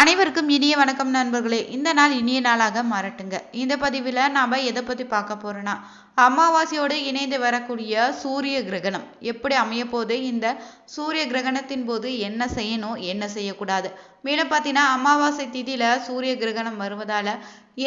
அனைவருக்கும் இனிய வணக்கம் நண்பர்களே. இந்த நாள் இனிய நாளாக மாறட்டுங்க. இந்த பதிவில் நாம் எதை பற்றி பார்க்க போகிறோன்னா அமாவாசையோடு இணைந்து வரக்கூடிய சூரிய கிரகணம். எப்படி அமைய போது இந்த சூரிய கிரகணத்தின் போது என்ன செய்யணும்? என்ன செய்யக்கூடாது? மேலும் பார்த்தீங்கன்னா அமாவாசை திதியில் சூரிய கிரகணம் வருவதால்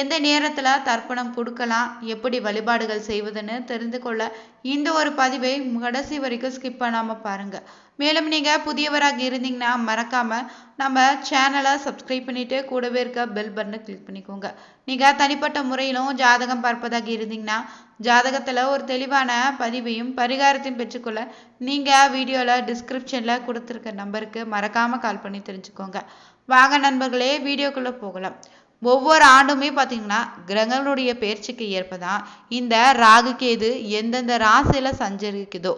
எந்த நேரத்தில் தர்ப்பணம் கொடுக்கலாம்? எப்படி வழிபாடுகள் செய்வதுன்னு தெரிந்து கொள்ள இந்த ஒரு பதிவை கடைசி வரைக்கும் ஸ்கிப் பண்ணாமல் பாருங்கள் மேலும் நீங்கள் புதியவராக இருந்தீங்கன்னா மறக்காமல் நம்ம சேனலை சப்ஸ்கிரைப் பண்ணிவிட்டு கூடவே இருக்க பெல் பட்டனை கிளிக் பண்ணிக்கோங்க. நீங்கள் தனிப்பட்ட முறையிலும் ஜாதகம் பார்ப்பதாக இருந்தீங்கன்னா ஜாதகத்தில் ஒரு தெளிவான பதிவையும் பரிகாரத்தையும் பெற்றுக்கொள்ள நீங்கள் வீடியோவில் டிஸ்கிரிப்ஷனில் கொடுத்துருக்க நம்பருக்கு மறக்காமல் கால் பண்ணி தெரிஞ்சுக்கோங்க. வாங்க நண்பர்களே வீடியோக்குள்ளே போகலாம். ஒவ்வொரு ஆண்டுமே பார்த்தீங்கன்னா கிரகங்களுடைய பயிற்சிக்கு ஏற்பதான் இந்த ராகு கேது எந்தெந்த ராசியில் சஞ்சரிக்குதோ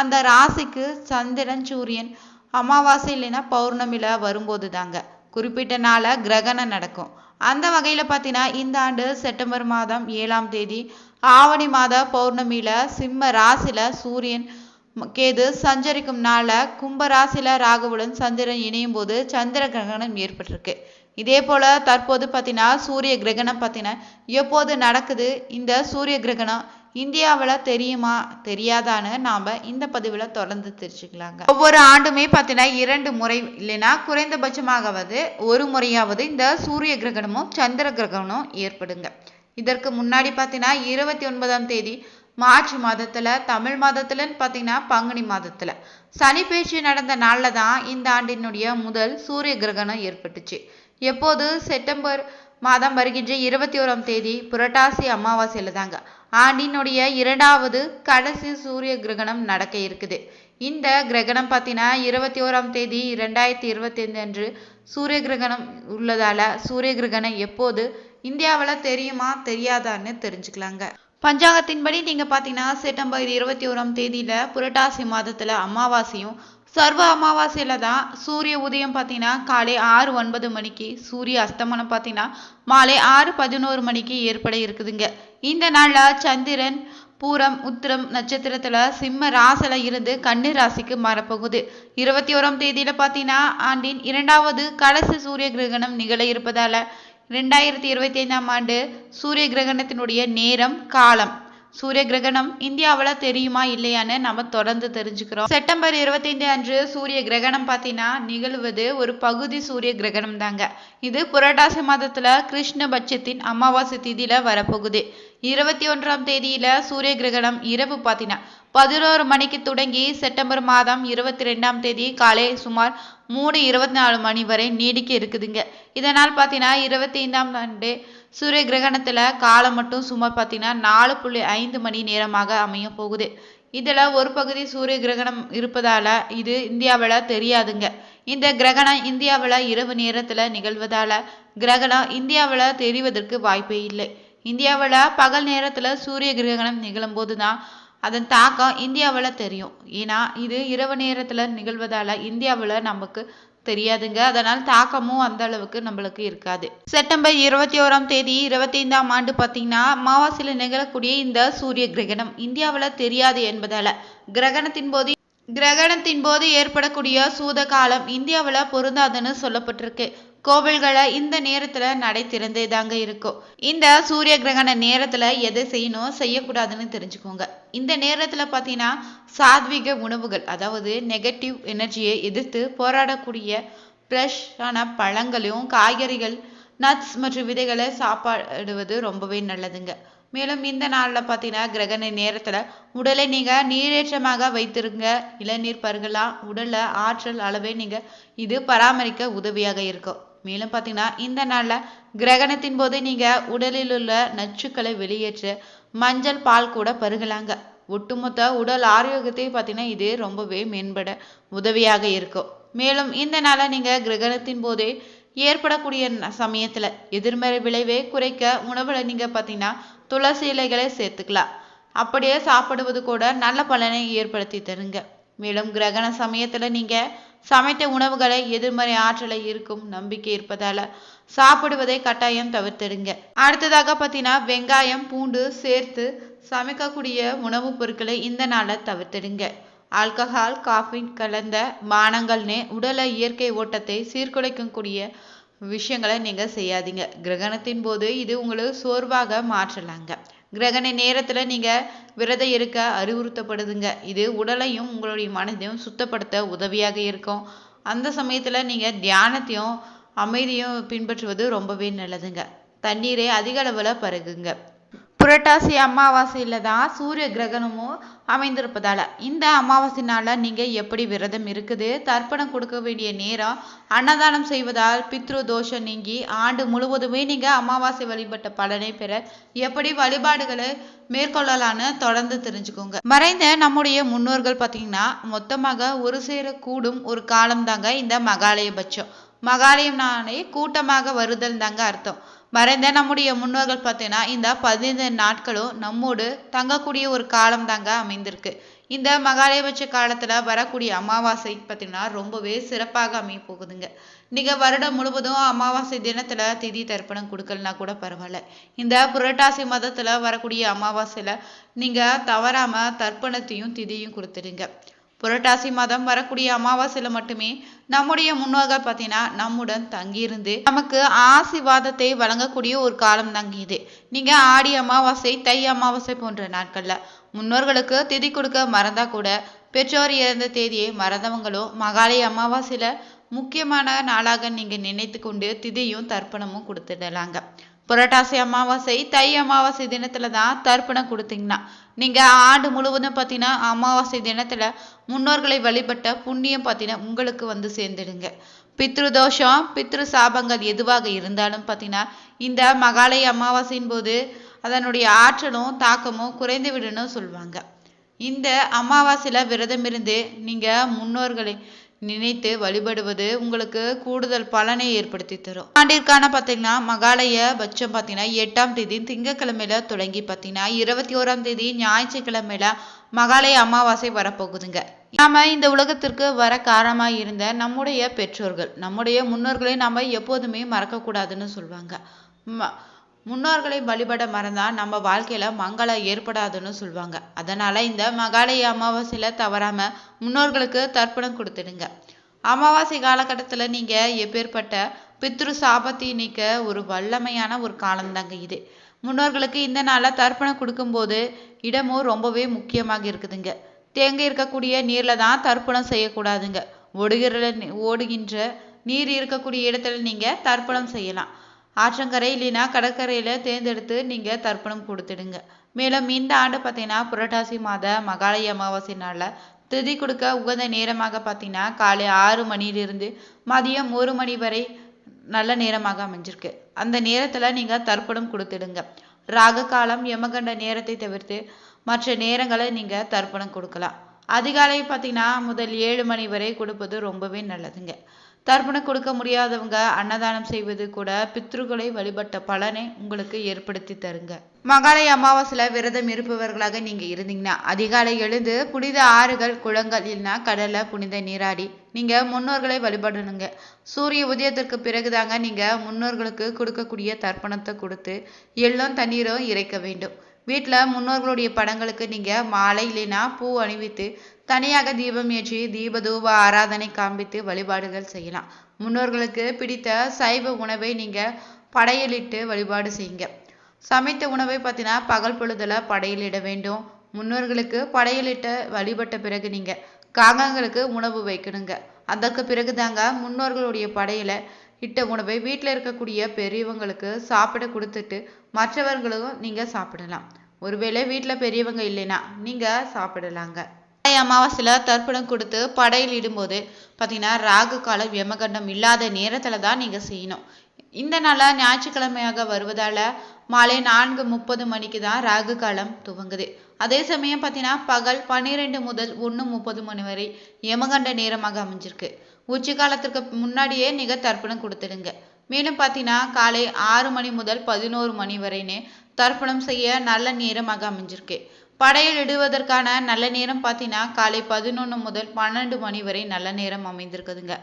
அந்த ராசிக்கு சந்திரன் சூரியன் அமாவாசை இல்லைன்னா பௌர்ணமியில் வரும்போது தாங்க குறிப்பிட்ட நாளில் கிரகணம் நடக்கும். அந்த வகையில் பார்த்தீங்கன்னா இந்த ஆண்டு செப்டம்பர் மாதம் ஏழாம் தேதி ஆவணி மாத பௌர்ணமியில் சிம்ம ராசியில் சூரியன் கேது சஞ்சரிக்கும் நாள கும்பராசில ராகுவுடன் சந்திரன் இணையும் போது சந்திர கிரகணம் ஏற்பட்டிருக்கு. இதே போல தற்போது பார்த்தீங்கன்னா சூரிய கிரகணம் பார்த்தீங்கன்னா எப்போது நடக்குது? இந்த சூரிய கிரகணம் இந்தியாவில் தெரியுமா? தெரியாதான்னு நாம் இந்த பதிவில் தொடர்ந்து தெரிஞ்சுக்கலாங்க. ஒவ்வொரு ஆண்டுமே பார்த்தீங்கன்னா இரண்டு முறை இல்லைன்னா குறைந்தபட்சமாகவது ஒரு முறையாவது இந்த சூரிய கிரகணமும் சந்திர கிரகணமும் ஏற்படுங்க. இதற்கு முன்னாடி பார்த்தீங்கன்னா இருபத்தி ஒன்பதாம் தேதி மார்ச் மாதத்தில் தமிழ் மாதத்துலன்னு பார்த்தீங்கன்னா பங்குனி மாதத்தில். சனி பேச்சு நடந்த நாளில் தான் இந்த ஆண்டினுடைய முதல் சூரிய கிரகணம் ஏற்பட்டுச்சு. எப்போது? செப்டம்பர் மாதம் வருகின்ற இருபத்தி ஓராம் தேதி புரட்டாசி அமாவாசையில் தாங்க. ஆண்டினுடைய இரண்டாவது கடைசி சூரிய கிரகணம் நடக்க இருக்குது. இந்த கிரகணம் பார்த்தீங்கன்னா இருபத்தி ஓராம் தேதி ரெண்டாயிரத்தி இருபத்தி ஐந்து அன்று சூரிய கிரகணம் உள்ளதால் சூரிய கிரகணம் எப்போது? இந்தியாவில் தெரியுமா? தெரியாதான்னு தெரிஞ்சுக்கலாங்க. பஞ்சாங்கத்தின்படி நீங்கள் பார்த்தீங்கன்னா செப்டம்பர் இருபத்தி ஓராம் தேதியில் புரட்டாசி மாதத்தில் அமாவாசையும் சர்வ அமாவாசையில் தான் சூரிய உதயம் பார்த்தீங்கன்னா காலை ஆறு ஒன்பது மணிக்கு சூரிய அஸ்தமனம் பார்த்தீங்கன்னா மாலை ஆறு பதினோரு மணிக்கு ஏற்பட இருக்குதுங்க. இந்த நாளில் சந்திரன் பூரம் உத்திரம் நட்சத்திரத்தில் சிம்ம ராசில இருந்து கண்ணீர் ராசிக்கு மாறப்போகுது. இருபத்தி ஓராம் தேதியில் பார்த்தீங்கன்னா ஆண்டின் இரண்டாவது கடைசி சூரிய கிரகணம் நிகழ இருப்பதால் ரெண்டாயிரத்தி இருபத்தி ஐந்தாம் ஆண்டு சூரிய கிரகணத்தினுடைய நேரம் காலம். சூரிய கிரகணம் இந்தியாவில் தெரியுமா இல்லையான்னு நம்ம தொடர்ந்து தெரிஞ்சுக்கிறோம். செப்டம்பர் இருபத்தைந்து அன்று சூரிய கிரகணம் பார்த்தீங்கன்னா நிகழ்வது ஒரு பகுதி சூரிய கிரகணம் தாங்க. இது புரட்டாசி மாதத்துல கிருஷ்ண பட்சத்தின் அமாவாசை திதியில் வரப்போகுது. இருபத்தி ஒன்றாம் தேதியில சூரிய கிரகணம் இரவு பார்த்தீங்கன்னா பதினோரு மணிக்கு தொடங்கி செப்டம்பர் மாதம் இருபத்தி ரெண்டாம் தேதி காலை சுமார் மூணு இருபத்தி நாலு மணி வரை நீடிக்க இருக்குதுங்க. இதனால் பார்த்தீங்கன்னா இருபத்தி ஐந்தாம் ஆண்டு சூரிய கிரகணத்தில் காலம் மட்டும் சுமார் பார்த்தீங்கன்னா நாலு புள்ளி ஐந்து மணி நேரமாக அமைய போகுது. இதில் ஒரு பகுதி சூரிய கிரகணம் இருப்பதால் இது இந்தியாவில் தெரியாதுங்க. இந்த கிரகணம் இந்தியாவில் இரவு நேரத்தில் நிகழ்வதால் கிரகணம் இந்தியாவில் தெரிவதற்கு வாய்ப்பே இல்லை. இந்தியாவில் பகல் நேரத்தில் சூரிய கிரகணம் நிகழும்போது தான் அதன் தாக்கம் இந்தியாவில் தெரியும். ஏன்னா இது இரவு நேரத்தில் நிகழ்வதால் இந்தியாவில் நமக்கு தெரியாதுங்க. அதனால் தாக்கமும் அந்த அளவுக்கு நம்மளுக்கு இருக்காது. செப்டம்பர் இருபத்தி ஓராம் தேதி இருபத்தி ஐந்தாம் ஆண்டு பார்த்தீங்கன்னா அமாவாசையில் நிகழக்கூடிய இந்த சூரிய கிரகணம் இந்தியாவில் தெரியாது என்பதால கிரகணத்தின் போது கிரகணத்தின் போது ஏற்படக்கூடிய சூத காலம் இந்தியாவில் பொருந்தாதுன்னு சொல்லப்பட்டிருக்கு. கோவில்களை இந்த நேரத்தில் நடை திறந்தே தாங்க இருக்கும் இந்த சூரிய கிரகண நேரத்தில் எதை செய்யணும் செய்யக்கூடாதுன்னு தெரிஞ்சுக்கோங்க. இந்த நேரத்தில் பார்த்தீங்கன்னா சாத்விக உணவுகள் அதாவது நெகட்டிவ் எனர்ஜியை எதிர்த்து போராடக்கூடிய ஃப்ரெஷ்ஷான பழங்களையும் காய்கறிகள் நட்ஸ் மற்றும் விதைகளை சாப்பாடுவது ரொம்பவே நல்லதுங்க. மேலும் இந்த நாளில் பார்த்தீங்கன்னா கிரகண நேரத்தில் உடலை நீங்கள் நீரேற்றமாக வைத்திருங்க. இளநீர் பருகலாம். உடலில் ஆற்றல் அளவை நீங்கள் இது பராமரிக்க உதவியாக இருக்கும் மேலும் பார்த்தீங்கன்னா இந்த நாளில் கிரகணத்தின் போது நீங்கள் உடலில் உள்ள நச்சுக்களை வெளியேற்ற மஞ்சள் பால் கூட பருகலாங்க. ஒட்டுமொத்த உடல் ஆரோக்கியத்தை பார்த்தீங்கன்னா இது ரொம்பவே மேம்பட உதவியாக இருக்கும். மேலும் இந்த நாளை நீங்கள் கிரகணத்தின் போதே ஏற்படக்கூடிய சமயத்தில் எதிர்மறை விளைவை குறைக்க உணவில் நீங்கள் பார்த்தீங்கன்னா துளசி இலைகளை சேர்த்துக்கலாம். அப்படியே சாப்பிடுவது கூட நல்ல பலனை ஏற்படுத்தி தருங்க. மேலும் கிரகண சமயத்தில் நீங்கள் சமைத்த உணவுகளை எதிர்மறை ஆற்றலை இருக்கும் நம்பிக்கை இருப்பதால் சாப்பிடுவதை கட்டாயம் தவிர்த்திடுங்க. அடுத்ததாக பார்த்தீங்கன்னா வெங்காயம் பூண்டு சேர்த்து சமைக்கக்கூடிய உணவுப் பொருட்களை இந்த நாளை தவிர்த்திடுங்க. ஆல்கஹால் காஃபின் கலந்த பானங்கள்னே உடலை இயற்கை ஓட்டத்தை சீர்குலைக்கக்கூடிய விஷயங்களை நீங்கள் செய்யாதீங்க. கிரகணத்தின் போது இது உங்களுக்கு சோர்வாக மாற்றலாங்க. கிரகண நேரத்தில் நீங்கள் விரதம் இருக்க அறிவுறுத்தப்படுதுங்க. இது உடலையும் உங்களுடைய மனதையும் சுத்தப்படுத்த உதவியாக இருக்கும். அந்த சமயத்தில் நீங்கள் தியானத்தையும் அமைதியும் பின்பற்றுவது ரொம்பவே நல்லதுங்க. தண்ணீரை அதிக அளவில் பருகுங்க. புரட்டாசி அமாவாசையில் தான் சூரிய கிரகணமும் அமைந்திருப்பதால இந்த அமாவாசைனால நீங்கள் எப்படி விரதம் இருக்குது? தர்ப்பணம் கொடுக்க வேண்டிய நேரம் அன்னதானம் செய்வதால் பித்ரு தோஷம் நீங்கி ஆண்டு முழுவதுமே நீங்கள் அமாவாசை வழிபட்ட பலனை பெற எப்படி வழிபாடுகளை மேற்கொள்ளலான்னு தொடர்ந்து தெரிஞ்சுக்கோங்க. மறைந்த நம்முடைய முன்னோர்கள் பார்த்தீங்கன்னா மொத்தமாக ஒரு சேர கூடும் ஒரு காலம் தாங்க இந்த மகாலயபட்சம். மகாலயம்னாலே கூட்டமாக வருதல் தாங்க அர்த்தம். மறைந்த நம்முடைய முன்னோர்கள் பார்த்தீங்கன்னா இந்த பதினைந்து நாட்களும் நம்மோடு தங்கக்கூடிய ஒரு காலம் தாங்க அமைந்திருக்கு. இந்த மகாலயபட்ச காலத்தில் வரக்கூடிய அமாவாசை பார்த்தீங்கன்னா ரொம்பவே சிறப்பாக அமைய போகுதுங்க. நீங்கள் வருடம் முழுவதும் அமாவாசை தினத்தில் திதி தர்ப்பணம் கொடுக்கலனா கூட பரவாயில்ல. இந்த புரட்டாசி மதத்தில் வரக்கூடிய அமாவாசையில் நீங்கள் தவறாமல் தர்ப்பணத்தையும் திதியும் கொடுத்துடுங்க. புரட்டாசி மாதம் வரக்கூடிய அமாவாசையில மட்டுமே நம்முடைய முன்னோர்கள் பார்த்தீங்கன்னா நம்முடன் தங்கியிருந்து நமக்கு ஆசிர்வாதத்தை வழங்கக்கூடிய ஒரு காலம் தாங்க இது நீங்க ஆடி அமாவாசை தை அமாவாசை போன்ற நாட்கள்ல முன்னோர்களுக்கு திதி கொடுக்க மறந்தா கூட பெற்றோர் இறந்த தேதியை மறந்தவங்களும் மகாலய அமாவாசையில முக்கியமான நாளாக நீங்க நினைத்து கொண்டு திதியும் தர்ப்பணமும் கொடுத்துடலாங்க. புரட்டாசி அமாவாசை தை அமாவாசை தினத்துல தான் தர்ப்பணம் கொடுத்தீங்கன்னா நீங்க ஆண்டு முழுவதும் பார்த்தீங்கன்னா அமாவாசை தினத்துல முன்னோர்களை வழிபட்ட புண்ணியம் பார்த்தீங்கன்னா உங்களுக்கு வந்து சேர்ந்துடுங்க. பித்ரு தோஷம் பித்ரு சாபங்கள் எதுவாக இருந்தாலும் பார்த்தீங்கன்னா இந்த மகாலய அமாவாசையின் போது அதனுடைய ஆற்றலும் தாக்கமும் குறைந்து விடணும் சொல்லுவாங்க. இந்த அமாவாசையில விரதம் இருந்து நீங்க முன்னோர்களை நினைத்து வழிபடுவது உங்களுக்கு கூடுதல் பலனை ஏற்படுத்தி தரும். ஆண்டிற்கான பார்த்தீங்கன்னா மகாலய பட்சம் பார்த்தீங்கன்னா எட்டாம் தேதி திங்கக்கிழமையில தொடங்கி பார்த்தீங்கன்னா இருபத்தி ஓராம் தேதி ஞாயிற்றுக்கிழமையில மகாலய அமாவாசை வரப்போகுதுங்க. நாம இந்த உலகத்திற்கு வர காரணமா இருந்த நம்முடைய பெற்றோர்கள் நம்முடைய முன்னோர்களை நாம எப்போதுமே மறக்க கூடாதுன்னு சொல்லுவாங்க முன்னோர்களை வழிபட மறந்தா நம்ம வாழ்க்கையில மங்களம் ஏற்படாதுன்னு சொல்லுவாங்க அதனால இந்த மகாலய அமாவாசையில தவறாம முன்னோர்களுக்கு தர்ப்பணம் கொடுத்துடுங்க. அமாவாசை காலகட்டத்துல நீங்க எப்பேற்பட்ட பித்ரு சாபத்தை நீக்க ஒரு வல்லமையான ஒரு காலம்தாங்க இது. முன்னோர்களுக்கு இந்த நாள தர்ப்பணம் கொடுக்கும்போது இடமும் ரொம்பவே முக்கியமாக இருக்குதுங்க. தேங்க இருக்கக்கூடிய நீர்ல தான் தர்ப்பணம் செய்யக்கூடாதுங்க. ஓடுகிற ஓடுகின்ற நீர் இருக்கக்கூடிய இடத்துல நீங்க தர்ப்பணம் செய்யலாம். ஆற்றங்கரை இல்லைன்னா கடற்கரையில் தேர்ந்தெடுத்து நீங்கள் தர்ப்பணம் கொடுத்துடுங்க. மேலும் இந்த ஆண்டு பார்த்தீங்கன்னா புரட்டாசி மாத மகாலய அமாவாசை நாளில் திதி கொடுக்க உகந்த நேரமாக பார்த்தீங்கன்னா காலை ஆறு மணியிலிருந்து மதியம் ஒரு மணி வரை நல்ல நேரமாக அமைஞ்சிருக்கு. அந்த நேரத்தில் நீங்கள் தர்ப்பணம் கொடுத்துடுங்க. ராக காலம் யமகண்ட நேரத்தை தவிர்த்து மற்ற நேரங்களை நீங்கள் தர்ப்பணம் கொடுக்கலாம். அதிகாலை பார்த்தீங்கன்னா முதல் ஏழு மணி வரை கொடுப்பது ரொம்பவே நல்லதுங்க. தர்ப்பணம் கொடுக்க முடியாதவங்க அன்னதானம் செய்வது கூட பித்ருக்களை வழிபட்ட பலனை உங்களுக்கு ஏற்படுத்தி தருங்க. மகாலய அமாவாசையில விரதம் இருப்பவர்களாக நீங்க இருந்தீங்கன்னா அதிகாலை எழுந்து புனித ஆறுகள் குளங்கள் இல்லைன்னா கடலை புனித நீராடி நீங்க முன்னோர்களை வழிபடணுங்க. சூரிய உதயத்திற்கு பிறகுதாங்க நீங்க முன்னோர்களுக்கு கொடுக்கக்கூடிய தர்ப்பணத்தை கொடுத்து எள்ளும் தண்ணீரும் இறைக்க வேண்டும். வீட்டில் முன்னோர்களுடைய படங்களுக்கு நீங்கள் மாலை இல்லைன்னா பூ அணிவித்து தனியாக தீபம் ஏற்றி தீபதூப ஆராதனை காண்பித்து வழிபாடுகள் செய்யலாம். முன்னோர்களுக்கு பிடித்த சைவ உணவை நீங்கள் படையலிட்டு வழிபாடு செய்யுங்க. சமைத்த உணவை பார்த்தீங்கன்னா பகல் பொழுதில் படையலிட வேண்டும். முன்னோர்களுக்கு படையலிட்ட வழிபட்ட பிறகு நீங்கள் காகங்களுக்கு உணவு வைக்கணுங்க. அதற்கு பிறகு தாங்க முன்னோர்களுடைய படையில இட்ட உணவை வீட்டில் இருக்கக்கூடிய பெரியவங்களுக்கு சாப்பிட கொடுத்துட்டு மற்றவர்களும் நீங்கள் சாப்பிடலாம். ஒருவேளை வீட்டில் பெரியவங்க இல்லைன்னா நீங்கள் சாப்பிடலாங்க. அமாவாசையில் தர்ப்பணம் கொடுத்து படையில் இடும்போது பார்த்தீங்கன்னா ராகு காலம் யமகண்டம் இல்லாத நேரத்தில் தான் நீங்கள் செய்யணும். இந்த நாளில் ஞாயிற்றுக்கிழமையாக வருவதால் மாலை நான்கு முப்பது மணிக்கு தான் ராகு காலம் துவங்குது. அதே சமயம் பார்த்தீங்கன்னா பகல் பன்னிரெண்டு முதல் ஒன்று முப்பது மணி வரை யமகண்ட நேரமாக அமைஞ்சிருக்கு. உச்சி காலத்திற்கு முன்னாடியே நீங்கள் தர்ப்பணம் கொடுத்துடுங்க. மேலும் பார்த்தீங்கன்னா காலை ஆறு மணி முதல் பதினோரு மணி வரைன்னு தர்ப்பணம் செய்ய நல்ல நேரமாக அமைஞ்சிருக்கு. படையலிடுவதற்கான நல்ல நேரம் பார்த்தீங்கன்னா காலை பதினொன்று முதல் பன்னெண்டு மணி வரை நல்ல நேரம் அமைந்திருக்குதுங்க.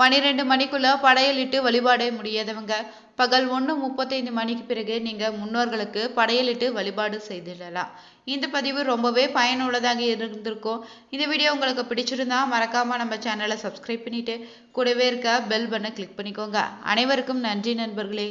பன்னிரெண்டு மணிக்குள்ள படையலிட்டு வழிபாடு முடியாதவங்க பகல் ஒன்று முப்பத்தைந்து மணிக்கு பிறகு நீங்கள் முன்னோர்களுக்கு படையலிட்டு வழிபாடு செய்திடலாம். இந்த பதிவு ரொம்பவே பயனுள்ளதாக இருந்திருக்கும். இந்த வீடியோ உங்களுக்கு பிடிச்சிருந்தா மறக்காமல் நம்ம சேனலை சப்ஸ்கிரைப் பண்ணிவிட்டு கூடவே இருக்க பெல் பண்ண கிளிக் பண்ணிக்கோங்க. அனைவருக்கும் நன்றி நண்பர்களே.